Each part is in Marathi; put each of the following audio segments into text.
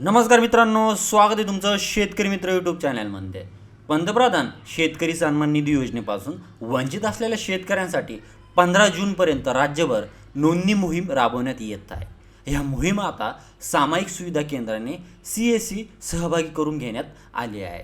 नमस्कार मित्रांनो स्वागत आहे तुमचं शेतकरी मित्र यूट्यूब चॅनलमध्ये. पंतप्रधान शेतकरी सन्मान निधी योजनेपासून वंचित असलेल्या शेतकऱ्यांसाठी पंधरा जूनपर्यंत राज्यभर नोंदणी मोहीम राबवण्यात येत आहे. ह्या मोहीम आता सामायिक सुविधा केंद्राने सी एस सी सहभागी करून घेण्यात आली आहे.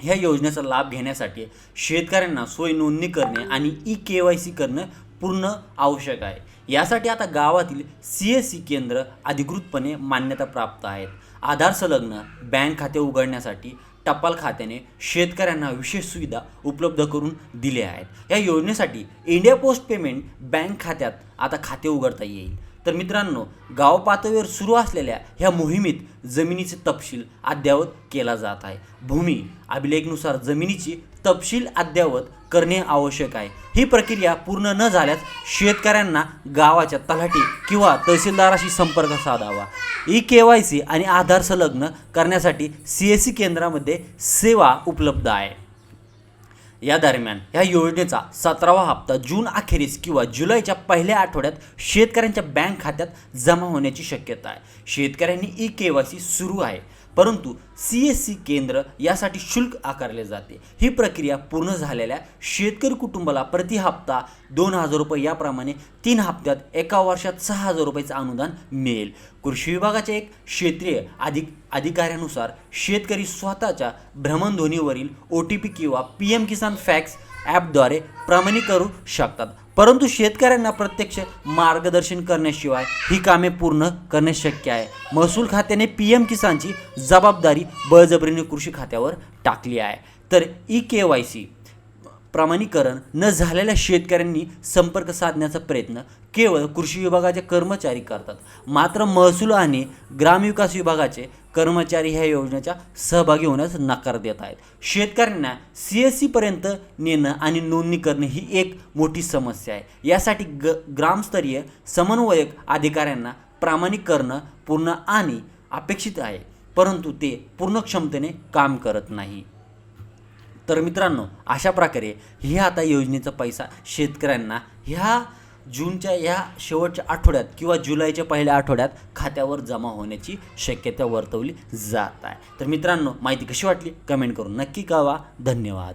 ह्या योजनेचा लाभ घेण्यासाठी शेतकऱ्यांना सोय नोंदणी करणे आणि ई के वाय सी करणं पूर्ण आवश्यक आहे. यासाठी आता गावातील सी एस सी केंद्र अधिकृतपणे मान्यता प्राप्त आहेत. आधार संलग्न बँक खाते उघडण्यासाठी टपाल खात्याने शेतकऱ्यांना विशेष सुविधा उपलब्ध करून दिल्या आहेत. या योजनेसाठी इंडिया पोस्ट पेमेंट बँक खात्यात आता खाते उघडता येईल. तर मित्रांनो गाव पातळीवर सुरू असलेल्या ह्या मोहिमेत जमिनीचे तपशील अद्ययावत केला जात आहे. भूमी अभिलेखनुसार जमिनीची तपशील अद्ययावत करणे आवश्यक आहे. ही प्रक्रिया पूर्ण न झाल्यास शेतकऱ्यांना गावाच्या तलाठी किंवा तहसीलदाराशी संपर्क साधावा. ई के वाय सी आणि आधार संलग्न करण्यासाठी सी एस सी केंद्रामध्ये सेवा उपलब्ध आहे. या दरम्यान ह्या योजनेचा सतरावा हप्ता जून अखेरीस किंवा जुलैच्या पहिल्या आठवड्यात शेतकऱ्यांच्या बँक खात्यात जमा होण्याची शक्यता आहे. शेतकऱ्यांनी ई के वाय सी सुरू आहे. परंतु सी एस सी केंद्र यासाठी शुल्क आकारले जाते. ही प्रक्रिया पूर्ण झालेल्या शेतकरी कुटुंबाला प्रति हप्ता दोन हजार रुपये याप्रमाणे तीन हप्त्यात एका वर्षात सहा हजार रुपयाचं अनुदान मिळेल. कृषी विभागाच्या एक क्षेत्रीय अधिक अधिकाऱ्यानुसार शेतकरी स्वतःच्या भ्रमणध्वनीवरील ओ टी पी किंवा पी एम किसान फॅक्स ॲपद्वारे प्रमाणी करू शकतात. परंतु शेतकऱ्यांना प्रत्यक्ष मार्गदर्शन करण्याशिवाय ही कामे पूर्ण करणे शक्य आहे. महसूल खात्याने पी एम किसानची जबाबदारी बळजबरीने कृषी खात्यावर टाकली आहे. तर ई के वाय सी प्रमाणीकरण न झालेल्या शेतकऱ्यांनी संपर्क साधण्याचा प्रयत्न केवळ कृषी विभागाचे कर्मचारी करतात. मात्र महसूल आणि ग्रामविकास विभागाचे कर्मचारी ह्या योजनेच्या सहभागी होण्यास नकार देत आहेत. शेतकऱ्यांना सी एस सीपर्यंत नेणं आणि नोंदणी करणे ही एक मोठी समस्या आहे. यासाठी ग ग्रामस्तरीय समन्वयक अधिकाऱ्यांना प्रामाणिक करणं पूर्ण आणि अपेक्षित आहे परंतु ते पूर्ण क्षमतेने काम करत नाही. तर मित्रांनो अशा प्रकारे ह्या आता योजनेचा पैसा शेतकऱ्यांना ह्या जूनच्या ह्या शेवटच्या आठवड्यात किंवा जुलैच्या पहिल्या आठवड्यात खात्यावर जमा होण्याची शक्यता वर्तवली जात आहे. तर मित्रांनो माहिती कशी वाटली? कमेंट करून नक्की कळवा. धन्यवाद.